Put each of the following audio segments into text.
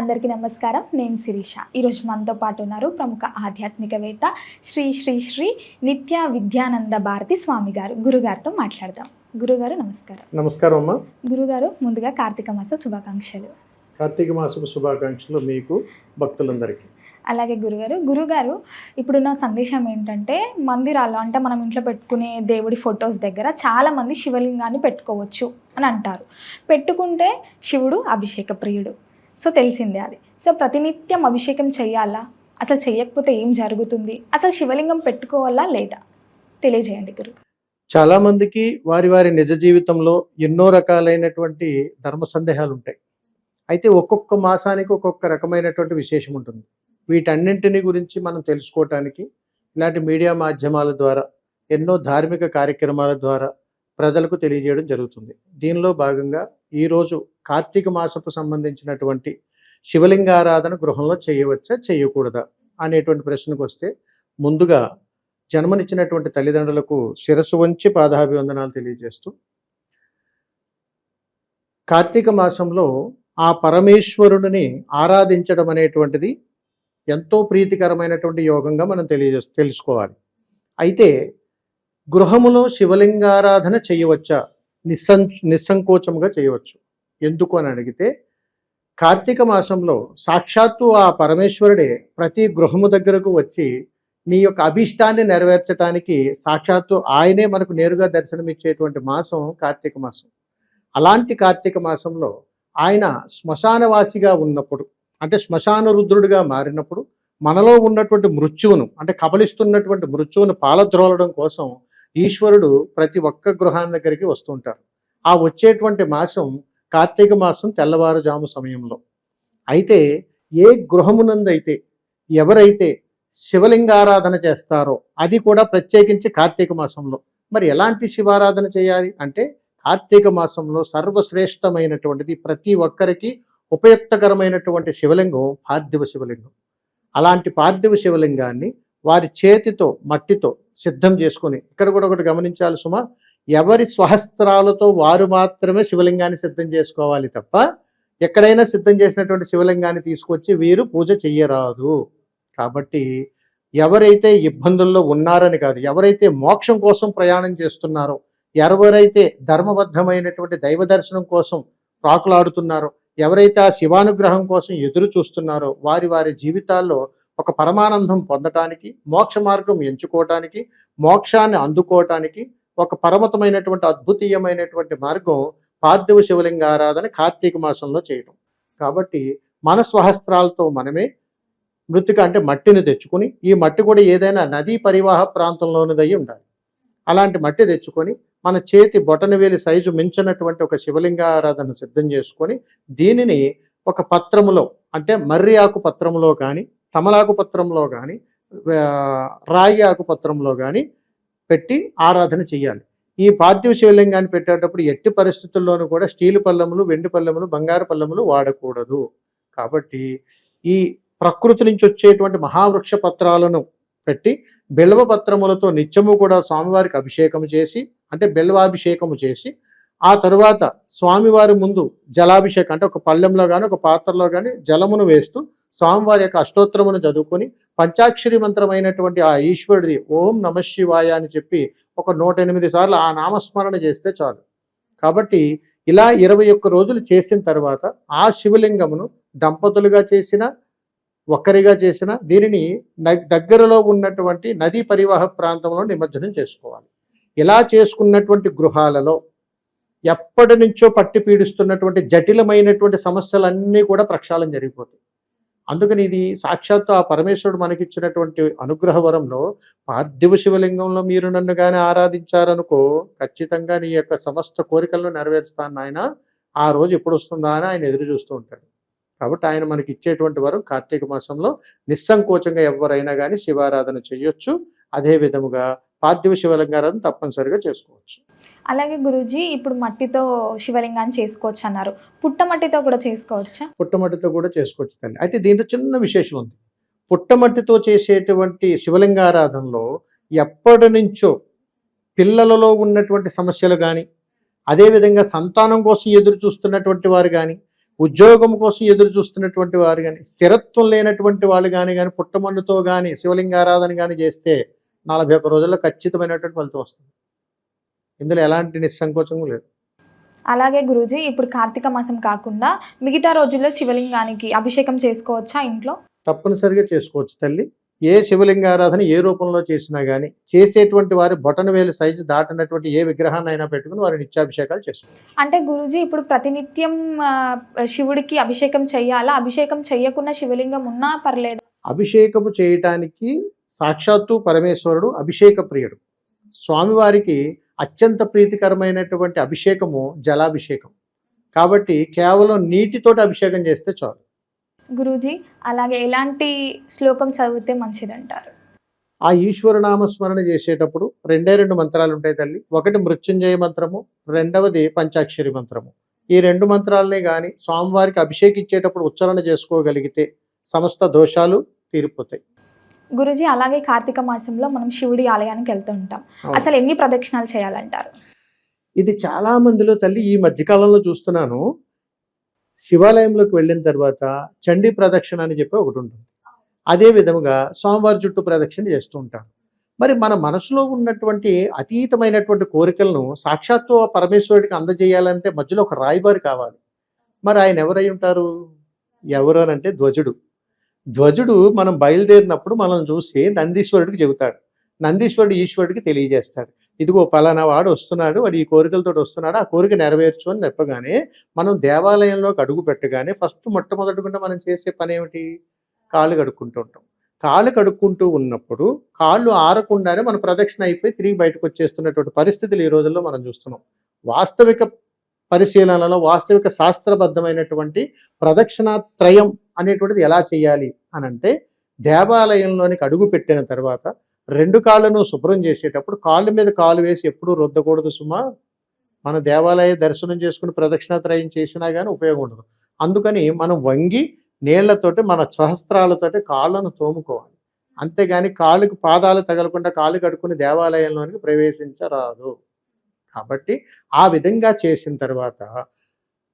అందరికీ నమస్కారం. నేను శిరీష. ఈరోజు మనతో పాటు ఉన్నారు ప్రముఖ ఆధ్యాత్మికవేత్త శ్రీ శ్రీ శ్రీ నిత్య విద్యానంద భారతి స్వామి గారు. గురుగారితో మాట్లాడదాం. గురుగారు నమస్కారం. నమస్కారం అమ్మా. గురుగారు ముందుగా కార్తీక మాస శుభాకాంక్షలు. కార్తీక మాసపు శుభాకాంక్షలు మీకు భక్తులందరికీ. అలాగే గురుగారు గురుగారు ఇప్పుడున్న సందేశం ఏంటంటే మందిరాల్లో అంటే మనం ఇంట్లో పెట్టుకునే దేవుడి ఫొటోస్ దగ్గర చాలా మంది శివలింగాన్ని పెట్టుకోవచ్చు అని అంటారు. పెట్టుకుంటే శివుడు అభిషేక ప్రియుడు. సో తెలిసిందే అది. సో ప్రతినిత్యం అభిషేకం చేయాలా అసలు చేయకపోతే ఏం జరుగుతుంది? అసలు శివలింగం పెట్టుకోవాలా లేదా? తెలియజేయండి గురు. చాలా మందికి వారి వారి నిజ జీవితంలో ఎన్నో రకాలైనటువంటి ధర్మ సందేహాలు ఉంటాయి. అయితే ఒక్కొక్క మాసానికి ఒక్కొక్క రకమైనటువంటి విశేషం ఉంటుంది. వీటన్నింటిని గురించి మనం తెలుసుకోవటానికి ఇలాంటి మీడియా మాధ్యమాల ద్వారా ఎన్నో ధార్మిక కార్యక్రమాల ద్వారా ప్రజలకు తెలియజేయడం జరుగుతుంది. దీనిలో భాగంగా ఈరోజు కార్తీక మాసపు సంబంధించినటువంటి శివలింగారాధన గృహంలో చేయవచ్చా చేయకూడదా అనేటువంటి ప్రశ్నకు వస్తే ముందుగా జన్మనిచ్చినటువంటి తల్లిదండ్రులకు శిరస్సు వంచి పాదాభివందనాలు తెలియజేస్తూ కార్తీక మాసంలో ఆ పరమేశ్వరుడిని ఆరాధించడం అనేటువంటిది ఎంతో ప్రీతికరమైనటువంటి యోగంగా మనం తెలియజే తెలుసుకోవాలి. అయితే గృహములో శివలింగారాధన చేయవచ్చా? నిస్సం నిస్సంకోచంగా చేయవచ్చు. ఎందుకు అని అడిగితే కార్తీక మాసంలో సాక్షాత్తు ఆ పరమేశ్వరుడే ప్రతి గృహము దగ్గరకు వచ్చి నీ యొక్క అభీష్టాన్ని నెరవేర్చడానికి సాక్షాత్తు ఆయనే మనకు నేరుగా దర్శనమిచ్చేటువంటి మాసం కార్తీక మాసం. అలాంటి కార్తీక మాసంలో ఆయన శ్మశానవాసిగా ఉన్నప్పుడు అంటే శ్మశాన రుద్రుడిగా మారినప్పుడు మనలో ఉన్నటువంటి మృత్యువును అంటే కబలిస్తున్నటువంటి మృత్యువును పాలద్రోలడం కోసం ఈశ్వరుడు ప్రతి ఒక్క గృహాన్ని దగ్గరికి వస్తుంటారు. ఆ వచ్చేటువంటి మాసం కార్తీక మాసం తెల్లవారుజాము సమయంలో. అయితే ఏ గృహమునందైతే ఎవరైతే శివలింగారాధన చేస్తారో అది కూడా ప్రత్యేకించి కార్తీక మాసంలో. మరి ఎలాంటి శివారాధన చేయాలి అంటే కార్తీక మాసంలో సర్వశ్రేష్టమైనటువంటిది ప్రతి ఒక్కరికి ఉపయుక్తకరమైనటువంటి శివలింగం పార్థివ శివలింగం. అలాంటి పార్థివ శివలింగాన్ని వారి చేతితో మట్టితో సిద్ధం చేసుకొని ఇక్కడ కూడా ఒకటి గమనించాలి సుమ ఎవరి స్వహస్త్రాలతో వారు మాత్రమే శివలింగాన్ని సిద్ధం చేసుకోవాలి తప్ప ఎక్కడైనా సిద్ధం చేసినటువంటి శివలింగాన్ని తీసుకొచ్చి వీరు పూజ చెయ్యరాదు. కాబట్టి ఎవరైతే ఇబ్బందుల్లో ఉన్నారని కాదు ఎవరైతే మోక్షం కోసం ప్రయాణం చేస్తున్నారో ఎవరైతే ధర్మబద్ధమైనటువంటి దైవ దర్శనం కోసం ప్రాకులాడుతున్నారో ఎవరైతే ఆ శివానుగ్రహం కోసం ఎదురు చూస్తున్నారో వారి వారి జీవితాల్లో ఒక పరమానందం పొందటానికి మోక్ష మార్గం ఎంచుకోవటానికి మోక్షాన్ని అందుకోవటానికి ఒక పరమతమైనటువంటి అద్భుతీయమైనటువంటి మార్గం పార్థివ శివలింగ ఆరాధన కార్తీక మాసంలో చేయటం. కాబట్టి మన స్వహస్త్రాలతో మనమే మృతిక అంటే మట్టిని తెచ్చుకొని ఈ మట్టి కూడా ఏదైనా నదీ పరివాహ ప్రాంతంలోనిదై ఉండాలి. అలాంటి మట్టి తెచ్చుకొని మన చేతి బొటనవేలి సైజు మించినటువంటి ఒక శివలింగ ఆరాధన సిద్ధం చేసుకొని దీనిని ఒక పత్రములో అంటే మర్రి ఆకు పత్రములో కానీ తమలాకు పత్రంలో కానీ రాగి ఆకు పత్రంలో కానీ పెట్టి ఆరాధన చేయాలి ఈ పార్థివ శివలింగాన్ని పెట్టేటప్పుడు ఎట్టి పరిస్థితుల్లోనూ కూడా స్టీలు పల్లెములు వెండి పల్లెములు బంగారు పల్లెములు వాడకూడదు. కాబట్టి ఈ ప్రకృతి నుంచి వచ్చేటువంటి మహావృక్ష పత్రాలను పెట్టి బెల్వ పత్రములతో నిత్యము కూడా స్వామివారికి అభిషేకము చేసి అంటే బెల్వాభిషేకము చేసి ఆ తరువాత స్వామివారి ముందు జలాభిషేకం అంటే ఒక పళ్ళెంలో కానీ ఒక పాత్రలో కానీ జలమును వేస్తూ స్వామివారి యొక్క అష్టోత్తరమును చదువుకొని పంచాక్షరి మంత్రమైనటువంటి ఆ ఈశ్వరుడిది ఓం నమ శివాయ అని చెప్పి ఒక నూట ఎనిమిది సార్లు ఆ నామస్మరణ చేస్తే చాలు. కాబట్టి ఇలా ఇరవై ఒక్క రోజులు చేసిన తర్వాత ఆ శివలింగమును దంపతులుగా చేసిన ఒక్కరిగా చేసిన దీనిని న- దగ్గరలో ఉన్నటువంటి నదీ పరివాహ ప్రాంతంలో నిమజ్జనం చేసుకోవాలి. ఇలా చేసుకున్నటువంటి గృహాలలో ఎప్పటి నుంచో పట్టి పీడిస్తున్నటువంటి జటిలమైనటువంటి సమస్యలన్నీ కూడా ప్రక్షాళన జరిగిపోతాయి. అందుకని ఇది సాక్షాత్తు ఆ పరమేశ్వరుడు మనకిచ్చినటువంటి అనుగ్రహ వరంలో పార్థివ శివలింగంలో మీరు నన్ను కానీ ఆరాధించారనుకో ఖచ్చితంగా నీ యొక్క సమస్త కోరికలను నెరవేరుస్తాను ఆయన ఆ రోజు ఎప్పుడు వస్తుందా అని ఆయన ఎదురు చూస్తూ ఉంటాడు. కాబట్టి ఆయన మనకి ఇచ్చేటువంటి వరం కార్తీక మాసంలో నిస్సంకోచంగా ఎవరైనా కానీ శివారాధన చేయొచ్చు. అదే విధముగా పార్థివ శివలింగారాధన తప్పనిసరిగా చేసుకోవచ్చు. అలాగే గురూజీ ఇప్పుడు మట్టితో శివలింగాన్ని చేసుకోవచ్చు అన్నారు. పుట్టమట్టితో కూడా చేసుకోవచ్చా? పుట్టమట్టితో కూడా చేసుకోవచ్చు తల్లి. అయితే దీంట్లో చిన్న విశేషం ఉంది. పుట్టమట్టితో చేసేటువంటి శివలింగారాధనలో ఎప్పటి నుంచో పిల్లలలో ఉన్నటువంటి సమస్యలు కానీ అదేవిధంగా సంతానం కోసం ఎదురు చూస్తున్నటువంటి వారు కానీ ఉద్యోగం కోసం ఎదురు చూస్తున్నటువంటి వారు కానీ స్థిరత్వం లేనటువంటి వాళ్ళు కానీ కానీ పుట్టమన్నుతో కానీ శివలింగ ఆరాధన కానీ చేస్తే నలభై ఒక్క రోజుల్లో ఖచ్చితమైనటువంటి ఫలితం వస్తుంది. ఇందులో ఎలాంటి నిస్సంకోచము లేదు. అలాగే గురూజీ ఇప్పుడు కార్తీక మాసం కాకుండా మిగతా రోజుల్లో శివలింగానికి అభిషేకం చేసుకోవచ్చా ఇంట్లో? తప్పనిసరిగా చేసుకోవచ్చు తల్లి. ఏ శివలింగ ఆరాధన ఏ రూపంలో చేసినా కానీ చేసేటువంటి వారి బొటన వేలు సైజు దాటినటువంటి ఏ విగ్రహాన్ని అయినా పెట్టుకుని వారి నిత్యాభిషేకాలు చేసుకోవచ్చు. అంటే గురూజీ ఇప్పుడు ప్రతినిత్యం శివుడికి అభిషేకం చెయ్యాలా? అభిషేకం చెయ్యకుండా శివలింగం ఉన్నా పర్లేదు. అభిషేకము చేయటానికి సాక్షాత్తు పరమేశ్వరుడు అభిషేక ప్రియుడు. స్వామివారికి అత్యంత ప్రీతికరమైనటువంటి అభిషేకము జలాభిషేకం. కాబట్టి కేవలం నీటితోటి అభిషేకం చేస్తే చాలు. గురూజీ అలాగే ఎలాంటి శ్లోకం చదివితే మంచిదంటారు? ఆ ఈశ్వరనామ స్మరణ చేసేటప్పుడు రెండే రెండు మంత్రాలు ఉంటాయి తల్లి. ఒకటి మృత్యుంజయ మంత్రము రెండవది పంచాక్షరి మంత్రము. ఈ రెండు మంత్రాలనే కానీ స్వామివారికి అభిషేకించేటప్పుడు ఉచ్చారణ చేసుకోగలిగితే సమస్త దోషాలు తీరిపోతాయి. గురూజీ అలాగే కార్తీక మాసంలో మనం శివుడి ఆలయానికి వెళ్తూ ఉంటాం. అసలు ఎన్ని ప్రదక్షిణాలు చేయాలంటారు? ఇది చాలా మందిలో తల్లి ఈ మధ్యకాలంలో చూస్తున్నాను. శివాలయంలోకి వెళ్ళిన తర్వాత చండీ ప్రదక్షిణ అని చెప్పి ఒకటి ఉంటుంది. అదే విధముగా స్వామివారి చుట్టూ ప్రదక్షిణ చేస్తూ ఉంటారు. మరి మన మనసులో ఉన్నటువంటి అతీతమైనటువంటి కోరికలను సాక్షాత్తు పరమేశ్వరుడికి అందజేయాలంటే మధ్యలో ఒక రాయబారి కావాలి. మరి ఆయన ఎవరై ఉంటారు? ఎవరు అంటే ధ్వజుడు. ధ్వజుడు మనం బయలుదేరినప్పుడు మనం చూసి నందీశ్వరుడికి చెబుతాడు. నందీశ్వరుడు ఈశ్వరుడికి తెలియజేస్తాడు. ఇదిగో పలానా వాడు వస్తున్నాడు వాడు ఈ కోరికలతో వస్తున్నాడు ఆ కోరిక నెరవేర్చు అని చెప్పగానే మనం దేవాలయంలోకి అడుగు పెట్టగానే ఫస్ట్ మొట్టమొదటికుండా మనం చేసే పని ఏమిటి? కాళ్ళు కడుక్కుంటూ ఉంటాం. కాళ్ళు కడుక్కుంటూ ఉన్నప్పుడు కాళ్ళు ఆరకుండానే మన ప్రదక్షిణ అయిపోయి తిరిగి బయటకు వచ్చేస్తున్నటువంటి పరిస్థితులు ఈ రోజుల్లో మనం చూస్తున్నాం. వాస్తవిక పరిశీలనలో వాస్తవిక శాస్త్రబద్ధమైనటువంటి ప్రదక్షిణాత్రయం అనేటువంటిది ఎలా చేయాలి అని అంటే దేవాలయంలోనికి అడుగు పెట్టిన తర్వాత రెండు కాళ్ళను శుభ్రం చేసేటప్పుడు కాళ్ళ మీద కాలు వేసి ఎప్పుడూ రుద్దకూడదు సుమా. మన దేవాలయ దర్శనం చేసుకుని ప్రదక్షిణాత్రయం చేసినా కానీ ఉపయోగం ఉండదు. అందుకని మనం వంగి నీళ్ళతోటి మన సహస్త్రాలతోటి కాళ్ళను తోముకోవాలి. అంతేగాని కాళ్ళకు పాదాలు తగలకుండా కాళ్ళు కడుక్కుని దేవాలయంలోనికి ప్రవేశించరాదు. కాబట్టి ఆ విధంగా చేసిన తర్వాత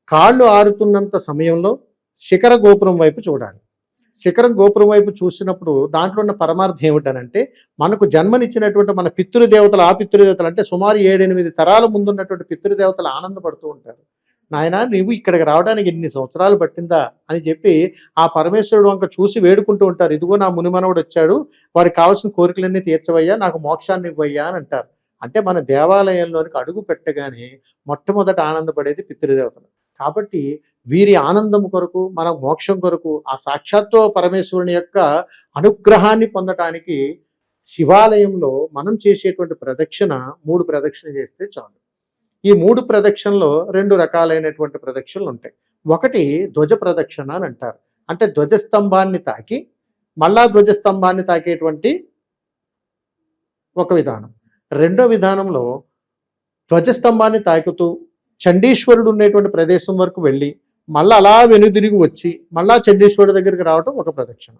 కాళ్ళు ఆరుతున్నంత సమయంలో శిఖర గోపురం వైపు చూడాలి. శిఖరం గోపురం వైపు చూసినప్పుడు దాంట్లో ఉన్న పరమార్థం ఏమిటనంటే మనకు జన్మనిచ్చినటువంటి మన పితృదేవతలు ఆ పితృదేవతలు అంటే సుమారు ఏడెనిమిది తరాల ముందున్నటువంటి పితృదేవతలు ఆనందపడుతూ ఉంటారు. నాయన నీవు ఇక్కడికి రావడానికి ఎన్ని సంవత్సరాలు పట్టిందా? అని చెప్పి ఆ పరమేశ్వరుడు వంక చూసి వేడుకుంటూ ఉంటారు. ఇదిగో నా మునిమనవుడు వచ్చాడు వారికి కావాల్సిన కోరికలన్నీ తీర్చవయ్యా నాకు మోక్షాన్ని ఇవ్వయ్యా అని అంటారు. అంటే మన దేవాలయంలోనికి అడుగు పెట్టగానే మొట్టమొదట ఆనందపడేది పితృదేవతలు. కాబట్టి వీరి ఆనందం కొరకు మన మోక్షం కొరకు ఆ సాక్షాత్తు పరమేశ్వరుని యొక్క అనుగ్రహాన్ని పొందటానికి శివాలయంలో మనం చేసేటువంటి ప్రదక్షిణ మూడు ప్రదక్షిణ చేస్తే చాలు. ఈ మూడు ప్రదక్షిణలో రెండు రకాలైనటువంటి ప్రదక్షిణలు ఉంటాయి. ఒకటి ధ్వజ ప్రదక్షిణ అని అంటారు. అంటే ధ్వజస్తంభాన్ని తాకి మళ్ళా ధ్వజస్తంభాన్ని తాకేటువంటి ఒక విధానం. రెండో విధానంలో ధ్వజస్తంభాన్ని తాకుతూ చండీశ్వరుడు ఉండేటువంటి ప్రదేశం వరకు వెళ్ళి మళ్ళీ అలా వెనుదిరిగి వచ్చి మళ్ళా చండీశ్వరుడు దగ్గరికి రావడం ఒక ప్రదక్షిణ.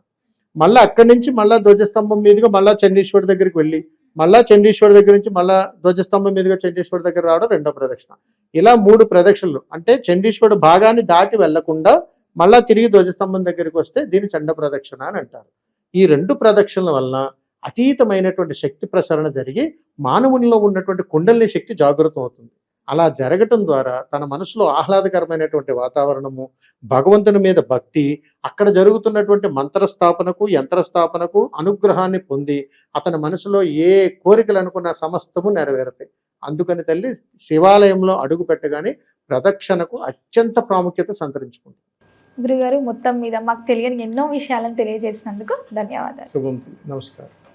మళ్ళీ అక్కడి నుంచి మళ్ళా ధ్వజస్తంభం మీదుగా మళ్ళా చండీశ్వరుడు దగ్గరికి వెళ్ళి మళ్ళా చండీశ్వరుడు దగ్గర నుంచి మళ్ళా ధ్వజస్తంభం మీదుగా చండీశ్వరుడు దగ్గర రావడం రెండో ప్రదక్షిణ. ఇలా మూడు ప్రదక్షిణలు. అంటే చండీశ్వరుడు భాగాన్ని దాటి వెళ్ళకుండా మళ్ళా తిరిగి ధ్వజస్తంభం దగ్గరికి వస్తే దీని చండ ప్రదక్షిణ అని అంటారు. ఈ రెండు ప్రదక్షిణల వలన అతీతమైనటువంటి శక్తి ప్రసరణ జరిగి మానవునిలో ఉన్నటువంటి కుండలిని శక్తి జాగృతం అవుతుంది. అలా జరగటం ద్వారా తన మనసులో ఆహ్లాదకరమైనటువంటి వాతావరణము భగవంతుని మీద భక్తి అక్కడ జరుగుతున్నటువంటి మంత్రస్థాపనకు యంత్రస్థాపనకు అనుగ్రహాన్ని పొంది అతని మనసులో ఏ కోరికలు అనుకున్న సమస్తము నెరవేరుతాయి. అందుకని తల్లి శివాలయంలో అడుగు పెట్టగానే ప్రదక్షిణకు అత్యంత ప్రాముఖ్యత సంతరించుకుంటుంది గురుగారు మొత్తం మీద మాకు తెలియని ఎన్నో విషయాలను తెలియజేసినందుకు ధన్యవాదాలు. శుభం. నమస్కారం.